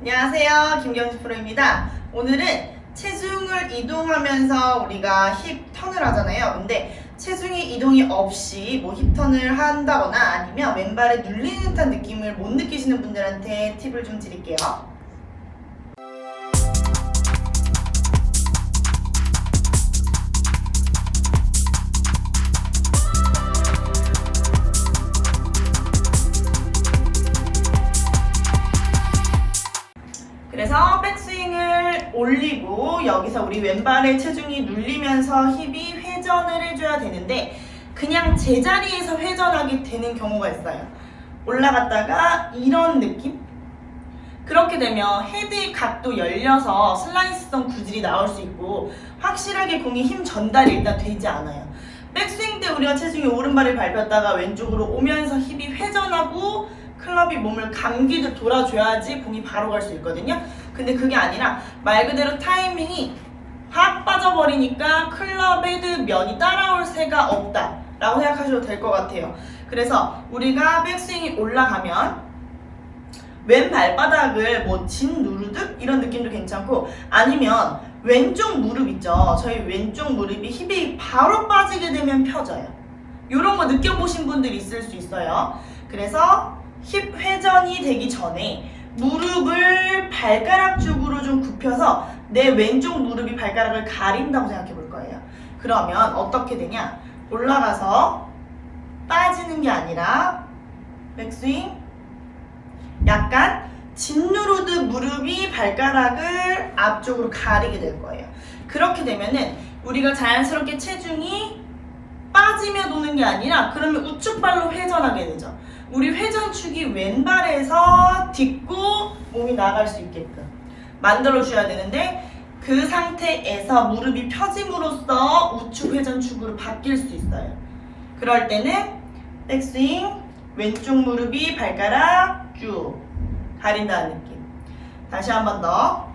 안녕하세요. 김경수 프로입니다. 오늘은 체중을 이동하면서 우리가 힙 턴을 하잖아요. 근데 체중의 이동이 없이 뭐 힙 턴을 한다거나 아니면 왼발에 눌리는 듯한 느낌을 못 느끼시는 분들한테 팁을 좀 드릴게요. 그래서 백스윙을 올리고 여기서 우리 왼발의 체중이 눌리면서 힙이 회전을 해줘야 되는데 그냥 제자리에서 회전하게 되는 경우가 있어요. 올라갔다가 이런 느낌? 그렇게 되면 헤드의 각도 열려서 슬라이스성 구질이 나올 수 있고 확실하게 공이 힘 전달이 일단 되지 않아요. 백스윙 때 우리가 체중이 오른발을 밟혔다가 왼쪽으로 오면서 힙이 회전하고 클럽이 몸을 감기듯 돌아줘야지 공이 바로 갈 수 있거든요. 근데 그게 아니라 말 그대로 타이밍이 확 빠져버리니까 클럽 헤드 면이 따라올 새가 없다 라고 생각하셔도 될 것 같아요. 그래서 우리가 백스윙이 올라가면 왼 발바닥을 뭐 진 누르듯 이런 느낌도 괜찮고 아니면 왼쪽 무릎 있죠. 저희 왼쪽 무릎이 힙이 바로 빠지게 되면 펴져요. 이런 거 느껴보신 분들 있을 수 있어요. 그래서 힙 회전이 되기 전에 무릎을 발가락 쪽으로 좀 굽혀서 내 왼쪽 무릎이 발가락을 가린다고 생각해 볼 거예요. 그러면 어떻게 되냐? 올라가서 빠지는 게 아니라 백스윙 약간 짓누르듯 무릎이 발가락을 앞쪽으로 가리게 될 거예요. 그렇게 되면은 우리가 자연스럽게 체중이 빠지며 도는 게 아니라 그러면 우측발로 회전하게 되죠. 우리 회전축이 왼발에서 딛고 몸이 나갈 수 있게끔 만들어 줘야 되는데 그 상태에서 무릎이 펴짐으로써 우측 회전축으로 바뀔 수 있어요. 그럴 때는 백스윙 왼쪽 무릎이 발가락 쭉 가린다는 느낌. 다시 한 번 더.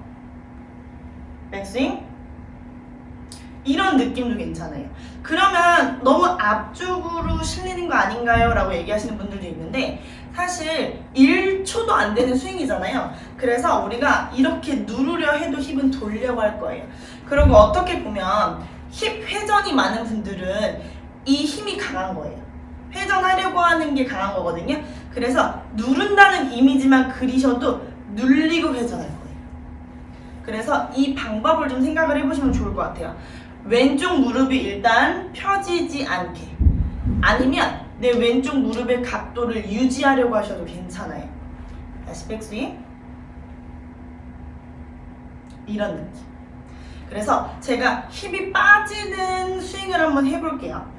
백스윙. 이런 느낌도 괜찮아요. 그러면 너무 앞쪽으로 실리는 거 아닌가요? 라고 얘기하시는 분들도 있는데 사실 1초도 안 되는 스윙이잖아요. 그래서 우리가 이렇게 누르려 해도 힙은 돌려고 할 거예요. 그리고 어떻게 보면 힙 회전이 많은 분들은 이 힘이 강한 거예요. 회전하려고 하는 게 강한 거거든요. 그래서 누른다는 이미지만 그리셔도 눌리고 회전할 거예요. 그래서 이 방법을 좀 생각을 해보시면 좋을 것 같아요. 왼쪽 무릎이 일단 펴지지 않게 아니면 내 왼쪽 무릎의 각도를 유지하려고 하셔도 괜찮아요. 다시 백스윙 이런 느낌. 그래서 제가 힙이 빠지는 스윙을 한번 해볼게요.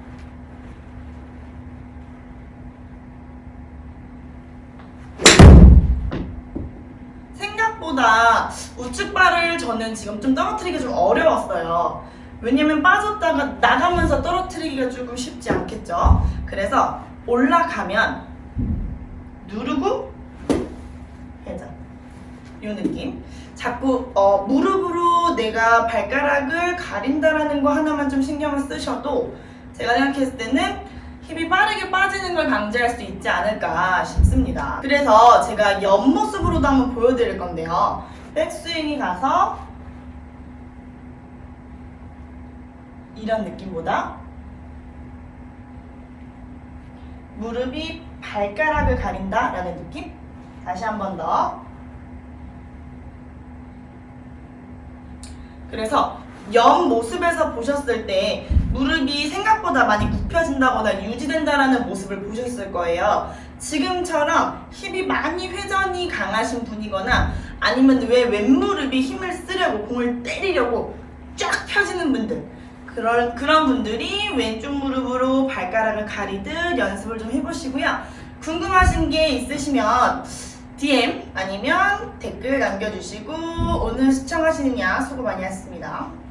생각보다 우측발을 저는 지금 좀 떨어뜨리기 좀 어려웠어요. 왜냐면 빠졌다가 나가면서 떨어뜨리기가 조금 쉽지 않겠죠. 그래서 올라가면 누르고 회전. 이 느낌. 자꾸 어, 무릎으로 내가 발가락을 가린다라는 거 하나만 좀 신경을 쓰셔도 제가 생각했을 때는 힙이 빠르게 빠지는 걸 방지할 수 있지 않을까 싶습니다. 그래서 제가 옆모습으로도 한번 보여드릴 건데요. 백스윙이 가서 이런 느낌보다 무릎이 발가락을 가린다 라는 느낌? 다시 한 번 더. 그래서 옆 모습에서 보셨을 때 무릎이 생각보다 많이 굽혀진다거나 유지된다라는 모습을 보셨을 거예요. 지금처럼 힙이 많이 회전이 강하신 분이거나 아니면 왜 왼무릎이 힘을 쓰려고 공을 때리려고 쫙 펴지는 분들 그런 그런 분들이 왼쪽 무릎으로 발가락을 가리듯 연습을 좀 해보시고요. 궁금하신 게 있으시면 DM 아니면 댓글 남겨주시고 오늘 시청하시느냐 수고 많이 하셨습니다.